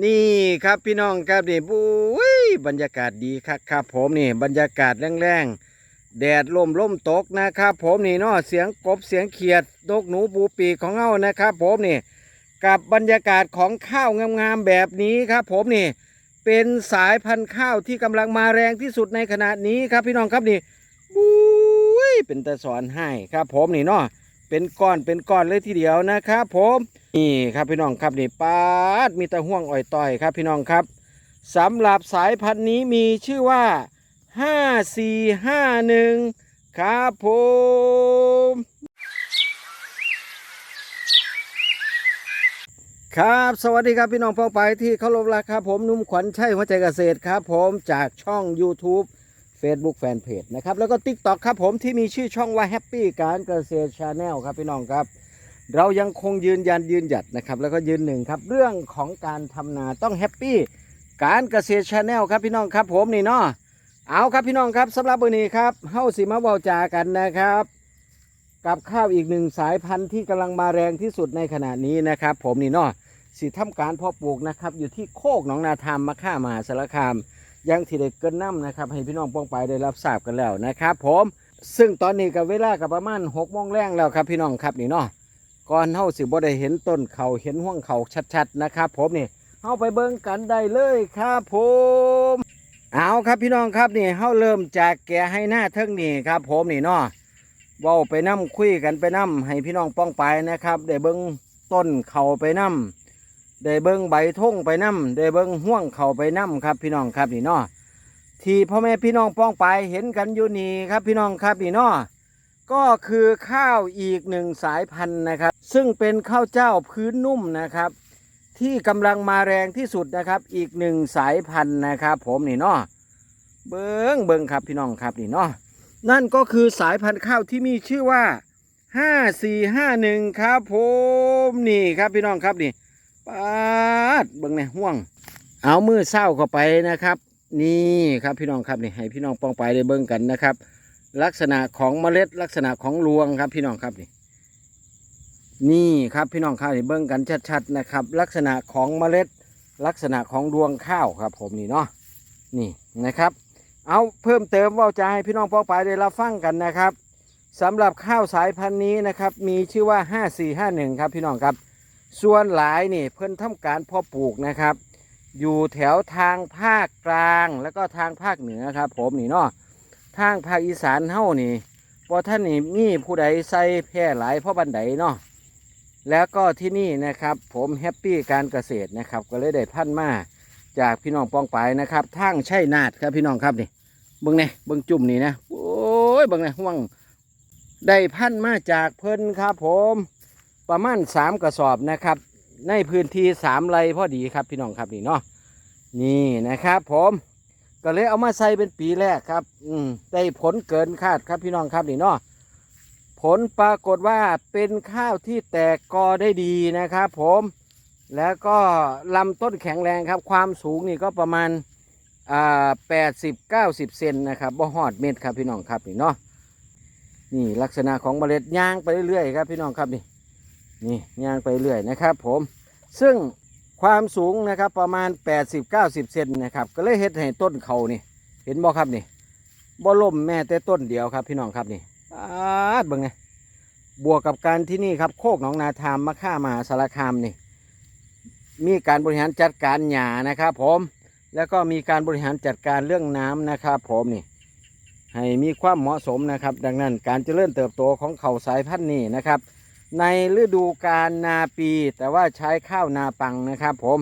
นี่ครับพี่น้องครับนี่บุ้ยบรรยากาศดีครับครับผมนี่บรรยากาศแรงๆ แดดลมลมตกนะครับผมนี่เนาะเสียงกบเสียงเขียดนกหนูปูปีกของเฮานะครับผมนี่กับบรรยากาศของข้าวงามๆแบบนี้ครับผมนี่เป็นสายพันธุ์ข้าวที่กำลังมาแรงที่สุดในขณะนี้ครับพี่น้องครับนี่บุ้ยเป็นตะสอนให้ครับผมนี่เนาะ เป็นก้อนเป็นก้อนเลยทีเดียวนะครับผมนี่ครับพี่น้องครับนี่ปาดมีตะห่วงอ่อยต่อยครับพี่น้องครับสำหรับสายพันธุ์นี้มีชื่อว่า 5451 ครับผมครับ สวัสดีครับพี่น้องพ้องไปที่เคารพรักครับผมนุ่มขวัญชัยหัวใจเกษตรครับผมจากช่อง YouTube Facebook Fanpage นะครับ แล้วก็ TikTok ครับผมที่มีชื่อช่องว่า Happy การเกษตร Channel ครับพี่น้องครับ เรายังคงยืนยันยืนหยัดนะครับ แล้วก็ยืนหนึ่งครับ เรื่องของการทำนาต้องแฮปปี้การเกษตรชาแนลครับพี่น้องครับผมนี่เนาะเอาครับพี่น้องครับสำหรับวันนี้ครับเฮ้าสิมาเว้าจากันนะครับกับข้าวอีกหนึ่งสายพันธุ์ที่กำลังมาแรงที่สุดในขณะนี้นะครับ ผมนี่เนาะสิทำการเพาะปลูกนะครับ อยู่ที่โคกหนองนาธรรมมะค่ามหาสารคาม ยังที่ได้เกินน้ำนะครับ ให้พี่น้องป้องไปได้รับทราบกันแล้วนะครับผมซึ่งตอนนี้กับเวลากับประมาณหกโมงแรงแล้วครับพี่น้องครับนี่เนาะก่อนเฮาสิบ่ได้เห็นต้นเขาเห็นห่วงเขาชัดๆนะครับ ผมนี่เฮาไปเบิ่งกันได้เลยครับ ผมเอาครับพี่น้องครับนี่เฮาเริ่มจากแกให้หน้าเทิงนี่ครับ ผมนี่เนาะเว้าไปนํคุยกันไปนํให้พี่น้องป้องไปนะครับได้เบิ่งต้นเขาไปนํ ได้เบิ่งใบท่งไปนํได้เบิ่งห่วงเข่าไปนํครับ พี่น้องครับนี่เนาะที่พ่อแม่พี่น้องป้องไปเห็นกันอยู่นี่ครับ พี่น้องครับนี่เนาะก็คือข้าวอีกหนึ่งสายพันธุ์นะครับ ซึ่งเป็นข้าวเจ้าพื้นนุ่มนะครับ ที่กำลังมาแรงที่สุดนะครับ อีกหนึ่งสายพันธุ์นะครับ ผมนี่เนาะเบิงเบิงครับพี่น้องครับนี่เนาะนั่นก็คือสายพันธุ์ข้าวที่มีชื่อว่าห้าสี่ห้าหนึ่งครับผมนี่ครับพี่น้องครับนี่ ปาดเบิงเนี่ยห่วง เอามือเศร้าเข้าไปนะครับ นี่ครับพี่น้องครับนี่ให้พี่น้องปองไปได้เบิ่งกันนะครับ ลักษณะของเมล็ดลักษณะของรวงครับพี่น้องครับนี่นี่ครับพี่น้องครับนี่เบิ่งกันชัดๆนะครับ ลักษณะของเมล็ดลักษณะของรวงข้าวครับ ผมนี่เนาะนี่นะครับ เอาเพิ่มเติมเว่าจะให้พี่น้องพ่อไปได้รับฟังกันนะครับสำหรับข้าวสายพันธุ์นี้นะครับ มีชื่อว่า 5451 ครับพี่น้องครับ ส่วนหลายนี่เพิ่นทำการเพาะปลูกนะครับ อยู่แถวทางภาคกลางแล้วก็ทางภาคเหนือครับ ผมนี่เนาะทางภาคอีสานเฮานี่พอท่านนี่มีผู้ใดใส่แพร่หลายเพราะบันไดเนาะแล้วก็ที่นี่นะครับ ผมแฮปปี้การเกษตรนะครับ ก็เลยได้พันมาจากพี่น้องปองปายนะครับทางชัยนาทครับพี่น้องครับนี่เบิ้งเนี่ยเบิ้งจุ่มนี่นะโอ้ยเบิ้งเนี่ยห่วงได้พันมาจากเพิ่นครับผม ประมาณสามกระสอบนะครับ ในพื้นที่สามไร่พอดีครับพี่น้องครับนี่เนาะนี่นะครับ ผมก็เลยเอามาใส่เป็นปีแรกครับ อืมได้ผลเกินคาดครับพี่น้องครับนี่เนาะผลปรากฏว่าเป็นข้าวที่แตกกอได้ดีนะครับ ผมแล้วก็ลำต้นแข็งแรงครับ ความสูงนี่ก็ประมาณอ่าแปดสิบเก้าสิบเซนนะครับบ่หอดเม็ดครับพี่น้องครับนี่เนาะนี่ลักษณะของเมล็ดย่างไปเรื่อยๆครับพี่น้องครับนี่ นี่ย่างไปเรื่อยนะครับผมซึ่งความสูงนะครับประมาณ 80-90 เซนนะครับก็เลยเฮ็ดให้ต้นเขานี่ เห็นบ่ครับนี่บ่ล่มแม่แต่ต้นเดียวครับพี่น้องครับนี่อาดเบิ่งไงบวกกับการที่นี่ครับโคกหนองนาทามมะค่ามหาสารคามนี่ มีการบริหารจัดการหญ้านะครับผมแล้วก็มีการบริหารจัดการเรื่องน้ำนะครับผมนี่ ให้มีความเหมาะสมนะครับ ดังนั้นการเจริญเติบโตของเขาสายพันธุ์นี้นะครับ ในฤดูกาลนาปี แต่ว่าใช้ข้าวนาปังนะครับผม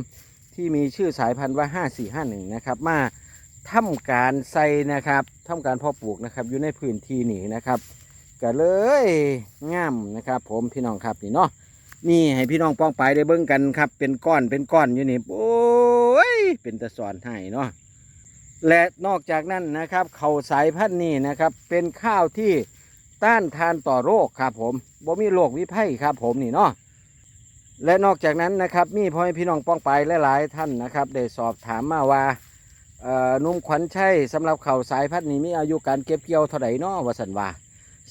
ที่มีชื่อสายพันธุ์ว่า 5451 นะครับ มาทำการใส่นะครับทำการพาะปลูกนะครับอยู่ในพื้นที่นี่นะครับก็เลยง่ามนะครับ ผมพี่น้องครับนี่เนาะนี่ให้พี่น้องป้องไปได้เบิ่งกันครับ เป็นก้อนเป็นก้อนอยู่นี่โอ้ยเป็นตะสอนให้เนาะและนอกจากนั้นนะครับ เขาสายพันธุ์นี้นะครับ เป็นข้าวที่ ต้านทานต่อโรคครับผมบ่มีโรควิไข้ครับผมนี่เนาะและนอกจากนั้นนะครับมีพ่อแม่พี่น้องป้องไปหลายๆท่านนะครับได้สอบถามมาว่าเอ่อนุ่มขวัญชัยสำหรับข้าวสายพันธุ์นี้มีอายุการเก็บเกี่ยวเท่าไหร่เนาะวสันว่า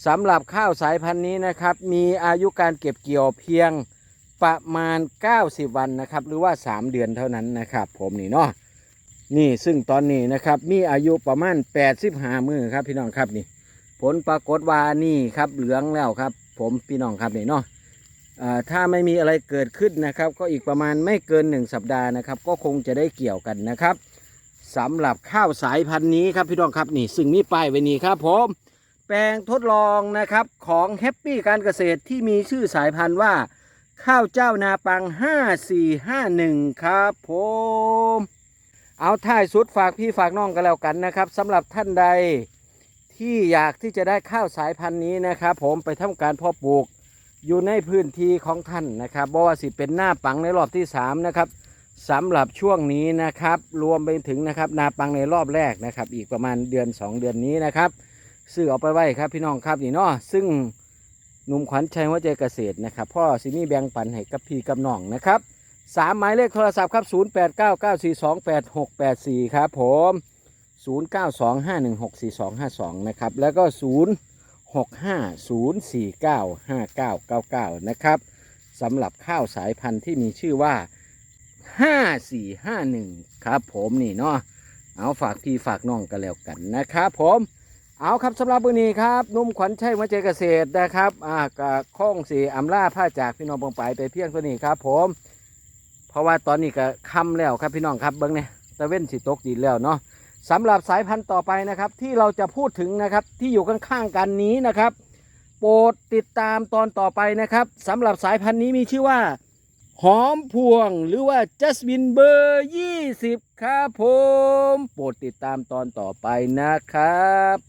สำหรับข้าวสายพันธุ์นี้นะครับมีอายุการเก็บเกี่ยวเพียงประมาณ 90 วันนะครับหรือว่า 3 เดือนเท่านั้นนะครับ ผมนี่เนาะนี่ซึ่งตอนนี้นะครับมีอายุประมาณ 85 มือครับพี่น้องครับนี่ ผลปรากฏว่านี่ครับเหลืองแล้วครับ ผมพี่น้องครับนี่เนาะอ่าถ้าไม่มีอะไรเกิดขึ้นนะครับ ก็อีกประมาณไม่เกิน 1 สัปดาห์นะครับ ก็คงจะได้เกี่ยวกันนะครับสำหรับข้าวสายพันธุ์นี้ครับพี่น้องครับนี่ซึ่งมีป้ายไว้นี่ครับผมแปลงทดลองนะครับของแฮปปี้การเกษตรที่มีชื่อสายพันธุ์ว่า ข้าวเจ้านาปัง 5451 ครับผมเอาท้ายสุดฝากพี่ฝากน้องกันแล้วกันนะครับสำหรับท่านใด ที่อยากที่จะได้ข้าวสายพันธุ์นี้นะครับ ผมไปทำการเพาะปลูกอยู่ในพื้นที่ของท่านนะครับบ่ว่าสิเป็นหน้าปังในรอบที่ 3 นะครับสำหรับช่วงนี้นะครับ รวมไปถึงนะครับนาปังในรอบแรกนะครับ อีกประมาณเดือน 2 เดือนนี้นะครับซื้อเอาไปไว้ครับพี่น้องครับนี่เนาะซึ่งหนุ่มขวัญชัยหัวใจเกษตรนะครับพ่อสิมี่แบงปันให้กับพี่กับน้องนะครับสามหมายเลขโทรศัพท์ครับ 0 8 9 9 4 2 8 6 8 4 ครับผม 0 9 2 5 1 6 4 2 5 2 นะครับ แล้วก็ 0 6 5 0 4 9 5 9 9 9 นะครับสำหรับข้าวสายพันธุ์ที่มีชื่อว่า 5451 ครับผมนี่เนาะเอาฝากพี่ฝากน้องกันแล้วกันนะครับผมเอาครับสำหรับวันนี้ครับนุ่มขวัญชัยมาเจเกษตรนะครับอ่ากะข้องสีอำลาผ้าจากพี่น้องปองไปไปเพียงตัวนี้ครับ ผม เพราะว่าตอนนี้ก็ค่ำแล้วครับพี่น้องครับเบิ้งเนี่ยตะเว้นสีตกดินแล้วเนาะ สำหรับสายพันธุ์ต่อไปนะครับที่เราจะพูดถึงนะครับที่อยู่ข้างๆกันนี้นะครับ โปรดติดตามตอนต่อไปนะครับสำหรับสายพันธุ์นี้มีชื่อว่า หอมพวงหรือว่าจัสมินเบอร์20ครับผม โปรดติดตามตอนต่อไปนะครับ